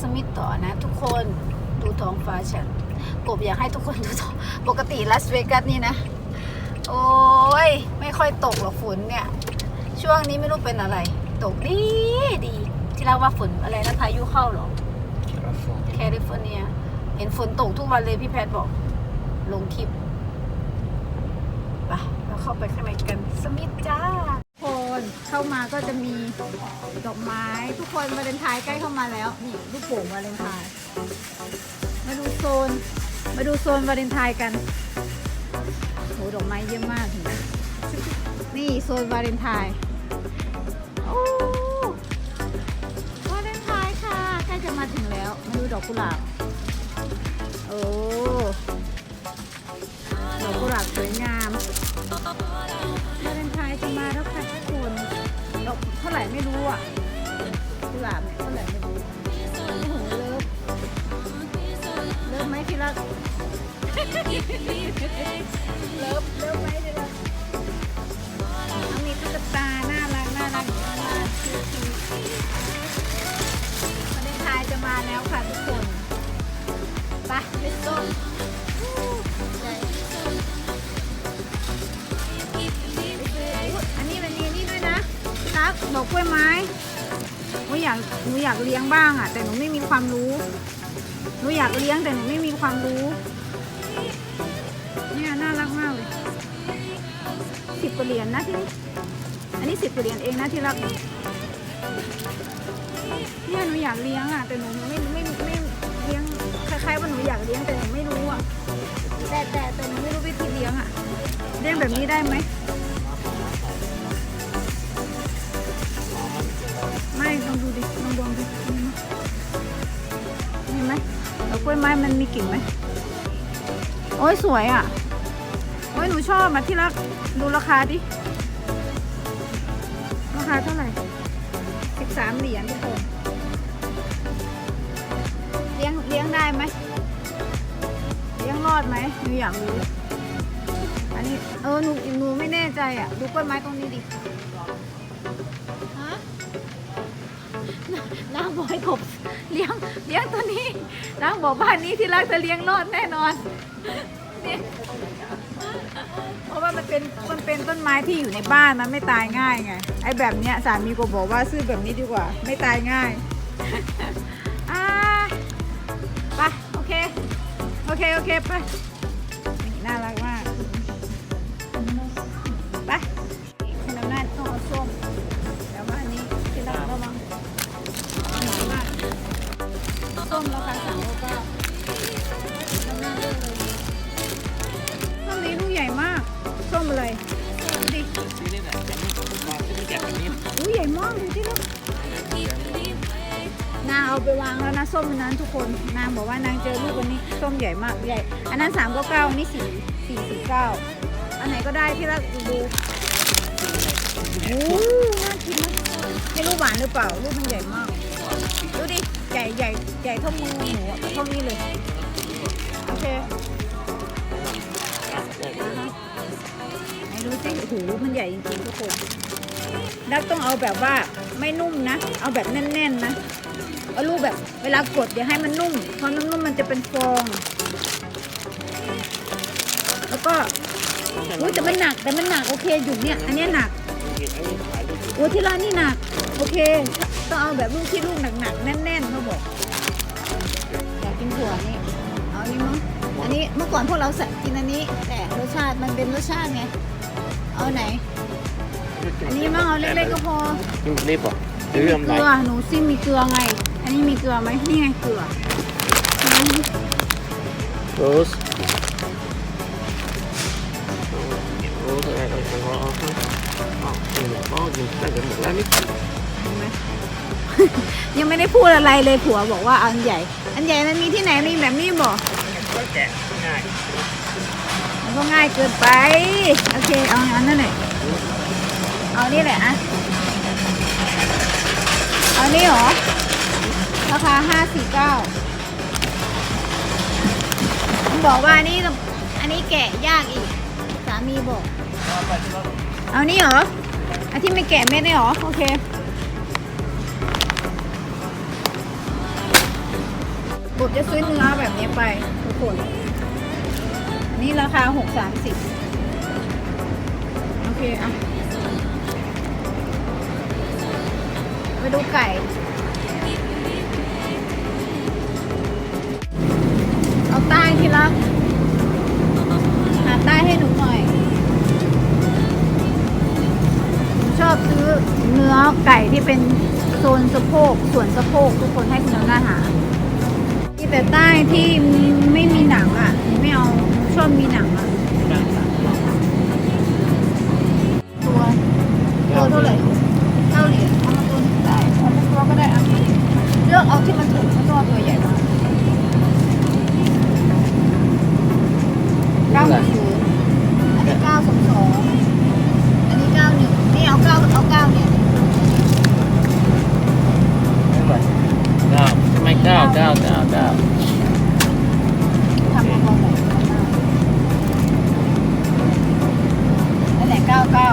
สมิธต่อนะ ทุกคนดูท้องฟ้าฉันกบอยากให้ทุกคนดูท้องปกติลาสเวกัสนี่นะ โอ้ยไม่ค่อยตกหรอกฝนเนี่ย ช่วงนี้ไม่รู้เป็นอะไร ตกดีดี ที่เราว่าฝนอะไรนะพายุเข้าเหรอแคลิฟอร์เนีย เห็นฝนตกทุกวันเลยพี่แพทย์บอก ลงคลิปไปเราเข้าไปข้างในกันสมิธจ้าคน เข้ามาก็จะมีดอกไม้ ทุกคนวาเลนไทน์ใกล้เข้ามาแล้วนี่ลูกโป่งวาเลนไทน์มาดูโซน มาดูโซนวาเลนไทน์กันโหดอกไม้เยอะมากเห็นไหมนี่โซนวาเลนไทน์โอ้วาเลนไทน์ค่ะใกล้จะมาถึงแล้วมาดูดอกกุหลาบโอ้ ตา น่ารัก น่ารักน่ารักคิวๆวาเลนไทน์จะมาแล้วค่ะทุกคนไป let's go อันนี้มันมีนี่ด้วยนะครับดอกกล้วยไม้หนูอยากหนูอยากเลี้ยงบ้างอะ แต่หนูไม่มีความรู้หนูอยากเลี้ยงแต่หนูไม่มีความรู้เนี่ยน่ารักมากเลยสิบกว่าเหรียญนะที่นี่ สิบเหรียญเองนะที่รักเนี่ยหนูอยากเลี้ยงอะแต่หนูไม่ไม่ไม่เลี้ยงคล้ายๆว่าหนูอยากเลี้ยงแต่หนูไม่รู้อะแต่แต่แต่หนูไม่รู้วิธีเลี้ยงอะเลี้ยงแบบนี้ได้ไหมไม่ลองดูดิลองดมดิมีไหมดอกกล้วยไม้มันมีกลิ่นไหมโอ้ยสวยอะโอ้ยหนูชอบอะที่รักดูราคาดิาคาเท่าไหร่สิบสามเหรียญทุกคนเลี้ยงเลี้ยงได้ไหมเลี้ยงรอดไหมหนูอยากรู้อันนี้เออหนูหนูไม่แน่ใจอะดูต้นไม้ตรงนี้ดิฮะนางบอกให้กบเลี้ยงเลี้ยงตัวนี้นางบอกบ้านนี้ที่รักจะเลี้ยงรอดแน่นอนนี่ เพราะว่ามันเป็นมันเป็นต้นไม้ที่อยู่ในบ้านมันไม่ตายง่ายไงไอ้แบบเนี้ยสามีก็บอกว่าซื้อแบบนี้ดีกว่า ไม่ตายง่ายอ่าไปโอเคโอเคโอเคไปนี่น่ารักมากไปขนมหน้าต้องเอาส้มแต่ว่าอันนี้ที่เราระวังหนามากส้มราคาสามโลเก้า เอาไปวางแล้วนะส้มอันนั้นทุกคนนางบอกว่านางเจอลูกอันนี้ส้มใหญ่มากใหญ่อันนั้นสามก็เก้าอันนี้สี่สี่สิบเก้าอันไหนก็ได้ที่รักดูโอ้น่ากินนะให้ลูกหวานหรือเปล่าลูกมันใหญ่มากดูดิใหญ่ใหญ่ใหญ่เท่ามือหนูเท่านี้เลยโอเคไหนดูสิโอ้โหมันใหญ่จริงๆทุกคนรักต้องเอาแบบว่าไม่นุ่มนะ เอาแบบแน่นๆนะ เอาลูกแบบเวลากดอย่าให้มันนุ่มเพราะนุ่มๆมันจะเป็นฟอง แล้วก็อุ้ยแต่มันหนักแต่มันหนักโอเคอยู่เนี่ย อันเนี้ยหนักโอ้ที่ร้านนี่หนัก โอเคต้องเอาแบบลูกที่ลูกหนักๆแน่นๆเขาบอกอยากกินถั่วนี่เอาอันนี้มั้งอันนี้เมื่อก่อนพวกเราใส่กินอันนี้แต่รสชาติมันเป็นรสชาติไงเอาไหน อันนี้มั้งเอาเล็กๆก็พอรีบป่ะมีเรื่องเกไรลือหนูซิมีเกลือไงอั นนี้มีเกลือไหมนี่ไงเกลืออืมโรสโรสอะไรอะไรของเราอ๋อกินหมดก็กินได้กันหมดแล้วนี่เห็นไหมยังไม่ได้พูดอะไรเลยผัวบอกว่าเอาอันใหญ่ อันใหญ่มันมีที่ไหนมีแบบนี้บอกก็แกะง่ายมันก็ง่ายเกินไป โอเค เอาอันนั้นแหละเอานี่แหละอะเอานี่เหรอ บอกว่านี่อันนี้แกะยากอีก สามีบอก เอานี่เหรออันที่ไม่แกะเม็ดนี่เหรอ โอเคผมจะซื้อเนื้อแบบนี้ไปทุกคนนี่ราคาหกสามสิบโอเค อะ ไปดูไก่ ไก่ที่เป็นโซนสะโพกส่วนสะโพกทุกคนให้คุณเอาหน้าหาที่แต่ใต้ที่ไม่มีหนังอะหนูไม่เอาชอบมีหนังอะตัวตัวเท่าไหร่เก้าเหรียญเอามาตัวหนึ่งได้เอามาตัวก็ได้อะเลือกเอาที่มันถูกไม่ต้องเอาตัวใหญ่มากเก้าหนึ่งศูนย์อันนี้เก้าสองสองอันนี้เก้าหนึ่งนี่เอาเก้าเอาเก้าเนี่ย ไหร่เก้าไมเก้าเก้าเก้าเก้าทำอะไรเก้าเก้า